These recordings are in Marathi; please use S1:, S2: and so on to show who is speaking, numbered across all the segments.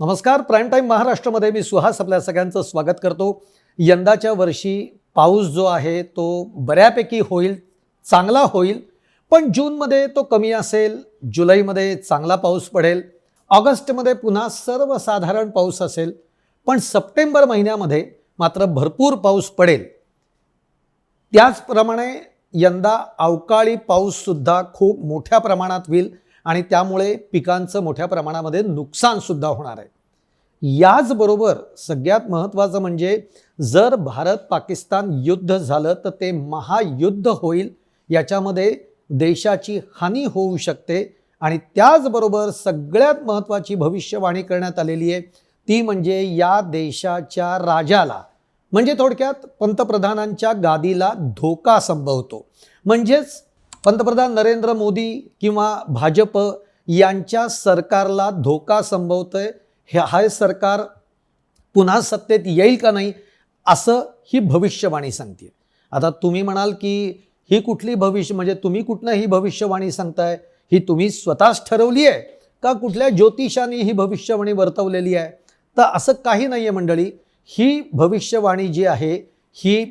S1: नमस्कार प्राईम टाईम महाराष्ट्रामध्ये मी सुहास आपल्या सगळ्यांचं स्वागत करतो. यंदाच्या वर्षी पाऊस जो आहे तो बऱ्यापैकी होईल चांगला होईल पण जूनमध्ये तो कमी असेल जुलैमध्ये चांगला पाऊस पडेल ऑगस्टमध्ये पुन्हा सर्वसाधारण पाऊस असेल पण सप्टेंबर महिन्यामध्ये मात्र भरपूर पाऊस पडेल. त्याचप्रमाणे यंदा अवकाळी पाऊससुद्धा खूप मोठ्या प्रमाणात होईल आणि त्यामुळे पिकांचं मोठ्या प्रमाणामध्ये नुकसानसुद्धा होणार आहे. याचबरोबर सगळ्यात महत्त्वाचं म्हणजे जर भारत पाकिस्तान युद्ध झालं तर ते महायुद्ध होईल याच्यामध्ये देशाची हानी होऊ शकते आणि त्याचबरोबर सगळ्यात महत्त्वाची भविष्यवाणी करण्यात आलेली आहे ती म्हणजे या देशाच्या राजाला. म्हणजे थोडक्यात पंतप्रधानांच्या गादीला धोका संभवतो. म्हणजेच पंतप्रधान नरेंद्र मोदी किंवा भाजप यांच्या सरकारला धोका संभवतोय. हे हा सरकार पुन्हा सत्तेत येईल का नाही असं ही भविष्यवाणी सांगते. आता तुम्ही म्हणाल की ही कुठली भविष्य म्हणजे तुम्ही कुठनं ही भविष्यवाणी सांगताय? ही तुम्ही स्वतःच ठरवली आहे? का कुठल्या ज्योतिषाने ही भविष्यवाणी वर्तवलेली आहे? तर असं काही नाही आहे मंडळी. ही भविष्यवाणी जी आहे ही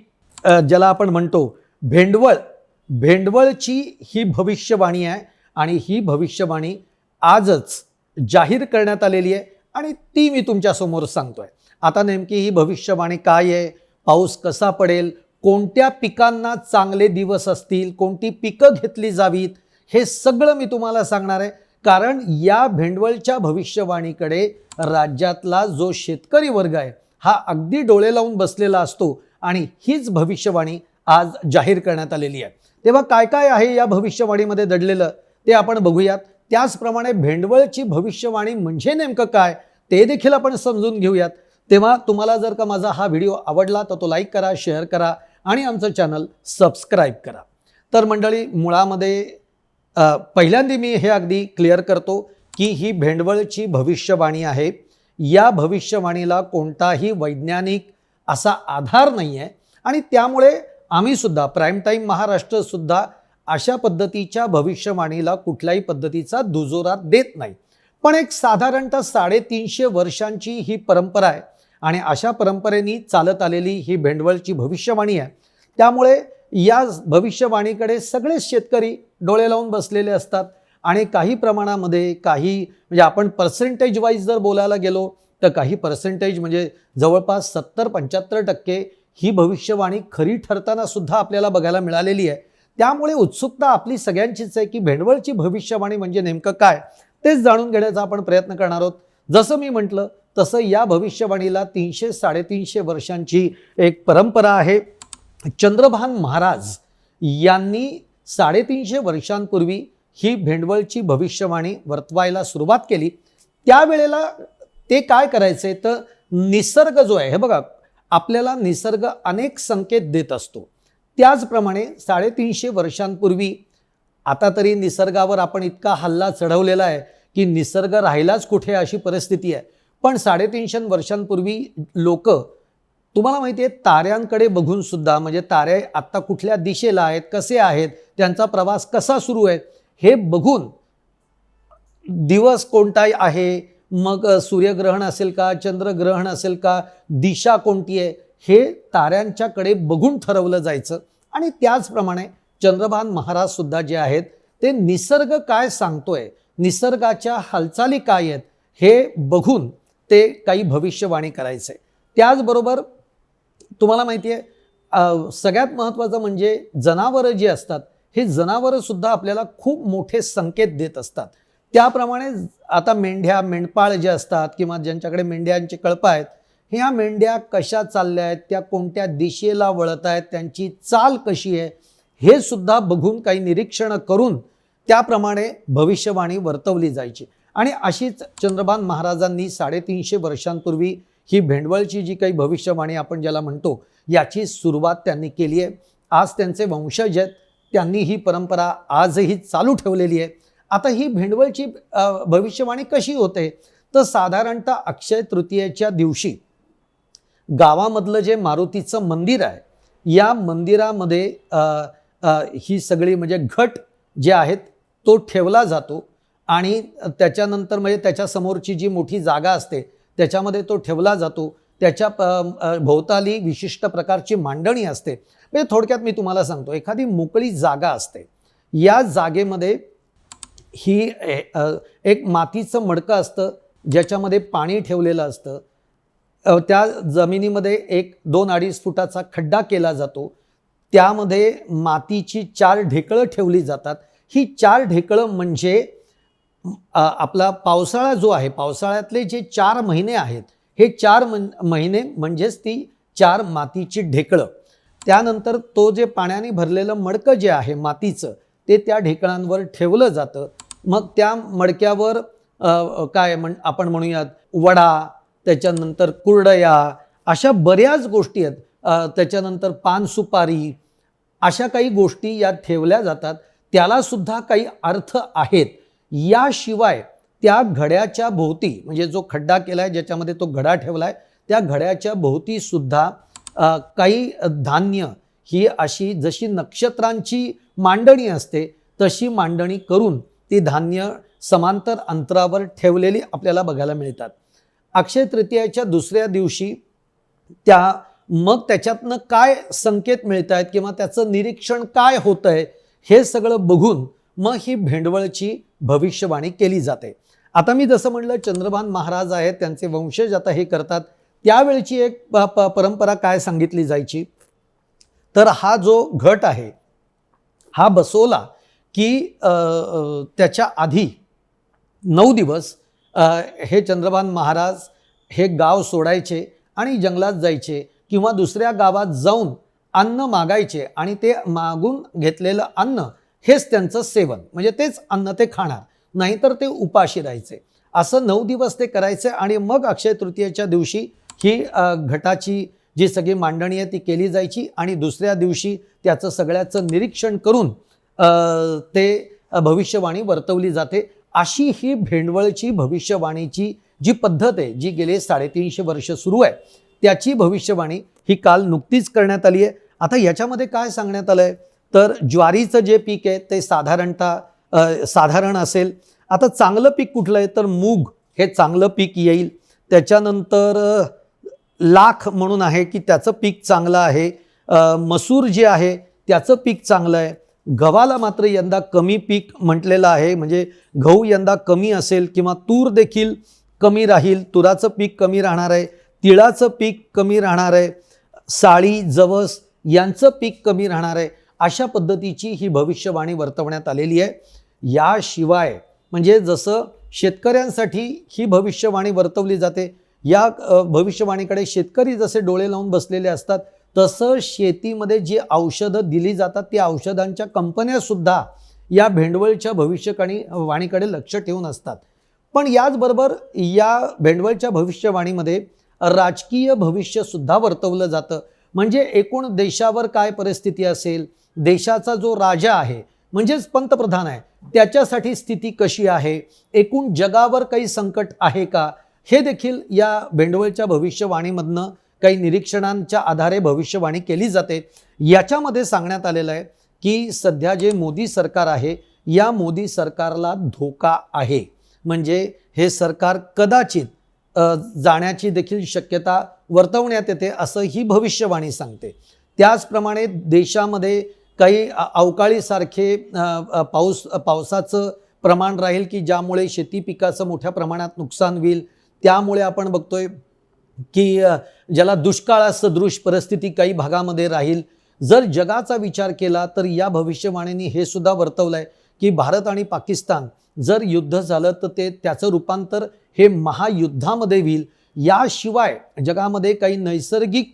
S1: ज्याला आपण म्हणतो भेंडवळ भेंडवळची ही भविष्यवाणी आहे आणि ही भविष्यवाणी आजच जाहीर करण्यात आलेली आहे आणि ती मी तुमच्यासमोर सांगतोय. आता नेमकी ही भविष्यवाणी काय आहे? पाऊस कसा पडेल? कोणत्या पिकांना चांगले दिवस असतील? कोणती पिकं घेतली जावीत? हे सगळं मी तुम्हाला सांगणार आहे. कारण या भेंडवळच्या भविष्यवाणीकडे राज्यातला जो शेतकरी वर्ग आहे हा अगदी डोळे लावून बसलेला असतो आणि हीच भविष्यवाणी आज जाहीर करण्यात आलेली आहे. तेव्हा काय काय आहे या भविष्यवाणीमध्ये दडलेलं ते आपण बघूयात. त्याचप्रमाणे भेंडवळची भविष्यवाणी म्हणजे नेमकं काय ते देखील आपण समजून घेऊयात. तेव्हा तुम्हाला जर का माझा हा व्हिडिओ आवडला तर तो लाईक करा शेअर करा आणि आमचं चॅनल सबस्क्राईब करा. तर मंडळी मुळामध्ये पहिल्यांदा मी हे अगदी क्लिअर करतो की ही भेंडवळची भविष्यवाणी आहे. या भविष्यवाणीला कोणताही वैज्ञानिक असा आधार नाही आहे आणि त्यामुळे आम्हीसुद्धा प्राईम टाईम महाराष्ट्रसुद्धा अशा पद्धतीच्या भविष्यवाणीला कुठल्याही पद्धतीचा दुजोरा देत नाही. पण एक साधारणतः साडेतीनशे वर्षांची ही परंपरा आहे आणि अशा परंपरेनी चालत आलेली ही भेंडवळची भविष्यवाणी आहे. त्यामुळे या भविष्यवाणीकडे सगळेच शेतकरी डोळे लावून बसलेले असतात आणि काही प्रमाणामध्ये काही म्हणजे आपण पर्सेंटेज वाईज जर बोलायला गेलो तर काही पर्सेंटेज म्हणजे जवळपास सत्तर पंच्याहत्तर टक्के ही भविष्यवाणी खरी ठरताना सुद्धा आपल्याला बघायला मिळालेली आहे. त्यामुळे उत्सुकता आपली सगळ्यांचीच आहे की भेंडवळची भविष्यवाणी म्हणजे नेमकं काय? तेच जाणून घेण्याचा आपण प्रयत्न करणार आहोत. जसं मी म्हटलं तसं या भविष्यवाणीला तीनशे साडेतीनशे वर्षांची एक परंपरा आहे. चंद्रभान महाराज यांनी साडेतीनशे वर्षांपूर्वी ही भेंडवळची भविष्यवाणी वर्तवायला सुरुवात केली. त्यावेळेला ते काय करायचे? तर निसर्ग जो आहे हे बघा आपल्याला निसर्ग अनेक संकेत देत असतो. त्याचप्रमाणे साडेतीनशे वर्षांपूर्वी आता तरी निसर्गावर आपण इतका हल्ला चढवलेला आहे की निसर्ग राहिलाच कुठे अशी परिस्थिती आहे. पण साडेतीनशे वर्षांपूर्वी लोक तुम्हाला माहिती आहे ताऱ्यांकडे बघून सुद्धा म्हणजे तारे आत्ता कुठल्या दिशेला आहेत कसे आहेत त्यांचा प्रवास कसा सुरू आहे हे बघून दिवस कोणता आहे मग सूर्यग्रहण असेल का चंद्रग्रहण असेल का दिशा कोणती आहे हे ताऱ्यांच्याकडे बघून ठरवलं जायचं. आणि त्याचप्रमाणे चंद्रभान महाराज सुद्धा जे आहेत ते निसर्ग काय सांगतोय निसर्गाच्या हालचाली काय आहेत हे बघून ते काही भविष्यवाणी करायचे. त्याचबरोबर तुम्हाला माहिती आहे सगळ्यात महत्त्वाचं म्हणजे जनावरं जी असतात हे जनावरंसुद्धा आपल्याला खूप मोठे संकेत देत असतात. त्याप्रमाणे आता मेंढ्या मेंढपाळ जे असतात किंवा ज्यांच्याकडे मेंढ्यांचे कळपं आहेत ह्या मेंढ्या कशा चालल्या आहेत त्या कोणत्या दिशेला वळत आहेत त्यांची चाल कशी आहे हे सुद्धा बघून काही निरीक्षणं करून त्याप्रमाणे भविष्यवाणी वर्तवली जायची. आणि अशीच चंद्रभान महाराजांनी साडेतीनशे वर्षांपूर्वी ही भेंडवळची जी काही भविष्यवाणी आपण ज्याला म्हणतो याची सुरुवात त्यांनी केली आहे. आज त्यांचे वंशज आहेत त्यांनी ही परंपरा आजही चालू ठेवलेली आहे. आता ही भेंडवळची भविष्यवाणी कशी होते? तर साधारणतः अक्षय तृतीयेच्या दिवशी गावामधलं जे मारुतीचं मंदिर आहे या मंदिरामध्ये ही सगळी म्हणजे घट जे आहेत तो ठेवला जातो आणि त्याच्यानंतर म्हणजे त्याच्यासमोरची जी मोठी जागा असते त्याच्यामध्ये तो ठेवला जातो. त्याच्या प भोवताली विशिष्ट प्रकारची मांडणी असते. म्हणजे थोडक्यात मी तुम्हाला सांगतो एखादी मोकळी जागा असते. या जागेमध्ये ही ए- एक मातीचं मडकं असतं ज्याच्यामध्ये पाणी ठेवलेलं असतं. त्या जमिनीमध्ये एक दोन अडीच फुटाचा खड्डा केला जातो. त्यामध्ये मातीची चार ढेकळं ठेवली जातात. ही चार ढेकळं म्हणजे आपला पावसाळा जो आहे पावसाळ्यातले जे चार महिने आहेत हे चार मन महिने म्हणजेच ती चार मातीची ढेकळं. त्यानंतर तो जे पाण्याने भरलेलं मडकं जे आहे मातीचं ते त्या ढेकळांवर ठेवलं जातं. मग त्या मडक्यावर काय म्हण आपण म्हणूयात वडा त्याच्यानंतर कुरडया अशा बऱ्याच गोष्टी आहेत. त्याच्यानंतर पान सुपारी अशा काही गोष्टी यात ठेवल्या जातात. त्यालासुद्धा काही अर्थ आहेत. याशिवाय त्या घड्याच्या भोवती म्हणजे जो खड्डा केला आहे ज्याच्यामध्ये तो घडा ठेवला आहे त्या घड्याच्या भोवतीसुद्धा काही धान्य ही अशी जशी नक्षत्रांची मांडणी असते तशी मांडणी करून ती धान्य समांतर अंतरावर ठेवलेली आपल्याला बघायला मिळतात. अक्षय तृतीयाच्या दुसऱ्या दिवशी त्या मग त्याच्यातनं काय संकेत मिळत आहेत किंवा त्याचं निरीक्षण काय होतं आहे हे सगळं बघून मग ही भेंडवळची भविष्यवाणी केली जाते. आता मी जसं म्हणलं चंद्रभान महाराज आहेत त्यांचे वंशज आता हे करतात. त्यावेळची एक प- प- परंपरा काय सांगितली जायची? तर हा जो घट आहे हा बसवला की त्याच्या आधी नऊ दिवस हे चंद्रभान महाराज हे गाव सोडायचे आणि जंगलात जायचे किंवा दुसऱ्या गावात जाऊन अन्न मागायचे आणि ते मागून घेतलेलं अन्न हेच त्यांचं सेवन. म्हणजे तेच अन्न ते खाणार नाहीतर ते उपाशी राहायचे. असं नऊ दिवस ते करायचे आणि मग अक्षय तृतीयेच्या दिवशी ही घटाची जी सगळी मांडणी आहे ती केली जायची आणि दुसऱ्या दिवशी त्याचं सगळ्याचं निरीक्षण करून ते भविष्यवाणी वर्तवली जाते. अशी ही भेंडवळची भविष्यवाणीची जी पद्धत आहे जी गेले साडेतीनशे वर्ष सुरू आहे त्याची भविष्यवाणी ही काल नुकतीच करण्यात आली आहे. आता याच्यामध्ये काय सांगण्यात आलं आहे तर ज्वारीचं जे पीक आहे ते साधारणतः साधारण असेल. आता चांगलं पीक कुठलं आहे? तर मूग. हे चांगलं पीक येईल. त्याच्यानंतर लाख म्हणून आहे की त्याचं पीक चांगलं आहे. मसूर जे आहे त्याचं पीक चांगलं आहे. गव्हाला मात्र यंदा कमी पीक म्हटलेलं आहे. म्हणजे गहू यंदा कमी असेल किंवा तूर देखील कमी राहील. तुराचं पीक कमी राहणार आहे. तिळाचं पीक कमी राहणार आहे. साळी जवस यांचं पीक कमी राहणार आहे. अशा पद्धतीची ही भविष्यवाणी वर्तवण्यात आलेली आहे. याशिवाय म्हणजे जसं शेतकऱ्यांसाठी ही भविष्यवाणी वर्तवली जाते या भविष्यवाणीकडे शेतकरी जसे डोळे लावून बसलेले असतात तसं शेतीमध्ये जी औषधं दिली जातात ती औषधांच्या कंपन्यासुद्धा या भेंडवळच्या भविष्यवाणी वाणीकडे लक्ष ठेवून असतात. पण याचबरोबर या भेंडवळच्या भविष्यवाणीमध्ये राजकीय भविष्यसुद्धा वर्तवलं जातं. म्हणजे एकूण देशावर काय परिस्थिती असेल देशाचा जो राजा आहे म्हणजेच पंतप्रधान आहे त्याच्यासाठी स्थिती कशी आहे एकूण जगावर काही संकट आहे का हे देखील या भेंडवळच्या भविष्यवाणीमधनं काही निरीक्षणांच्या आधारे भविष्यवाणी केली जाते. याच्यामध्ये सांगण्यात आलेलं आहे की सध्या जे मोदी सरकार आहे या मोदी सरकारला धोका आहे. म्हणजे हे सरकार कदाचित जाण्याची देखील शक्यता वर्तवण्यात येते असं ही भविष्यवाणी सांगते. त्याचप्रमाणे देशामध्ये काही अवकाळीसारखे पाऊस पावसाचं प्रमाण राहील की ज्यामुळे शेती पिकाचं मोठ्या प्रमाणात नुकसान होईल त्यामुळे आपण बघतोय की ज्याला दुष्काळासदृश परिस्थिती काही भागामध्ये राहील. जर जगाचा विचार केला तर या भविष्यवाणीने हे सुद्धा वर्तवलं आहे की भारत आणि पाकिस्तान जर युद्ध झालं तर ते त्याचं रूपांतर हे महायुद्धामध्ये होईल. याशिवाय जगामध्ये काही नैसर्गिक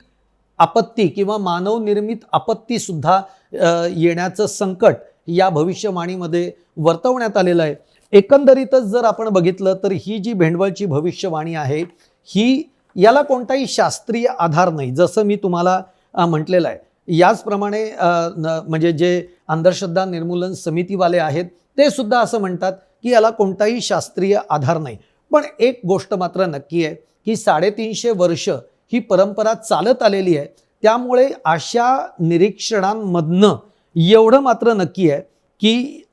S1: आपत्ती किंवा मानवनिर्मित आपत्तीसुद्धा येण्याचं संकट या भविष्यवाणीमध्ये वर्तवण्यात आलेलं आहे. एकंदरीतच जर आपण बघितलं तर ही जी भेंडवळची भविष्यवाणी आहे ही याला कोणताही शास्त्रीय आधार नाही जसं मी तुम्हाला म्हटलेलं आहे. याचप्रमाणे न- म्हणजे जे अंधश्रद्धा निर्मूलन समितीवाले आहेत ते सुद्धा असं म्हणतात की याला कोणताही शास्त्रीय आधार नाही. पण एक गोष्ट मात्र नक्की आहे की साडेतीनशे वर्ष ही परंपरा चालत आलेली आहे. त्यामुळे अशा निरीक्षणांमधनं एवढं मात्र नक्की आहे की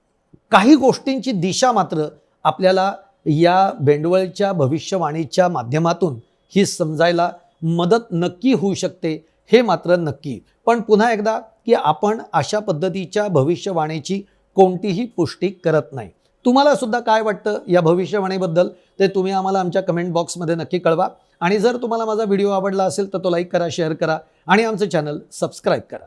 S1: काही गोष्टींची दिशा मात्र आपल्याला या भेंडवळच्या भविष्यवाणीच्या माध्यमातून ही समजायला मदत नक्की होऊ शकते हे मात्र नक्की. पण पुन्हा एकदा की आपण अशा पद्धतीच्या भविष्यवाणीची कोणतीही पुष्टी करत नाही. तुम्हाला सुद्धा काय वाटतं या भविष्यवाणीबद्दल ते तुम्ही आम्हाला आमच्या कमेंट बॉक्समध्ये नक्की कळवा. आणि जर तुम्हाला माझा व्हिडिओ आवडला असेल तर तो लाईक करा शेअर करा आणि आमचं चॅनल सबस्क्राईब करा.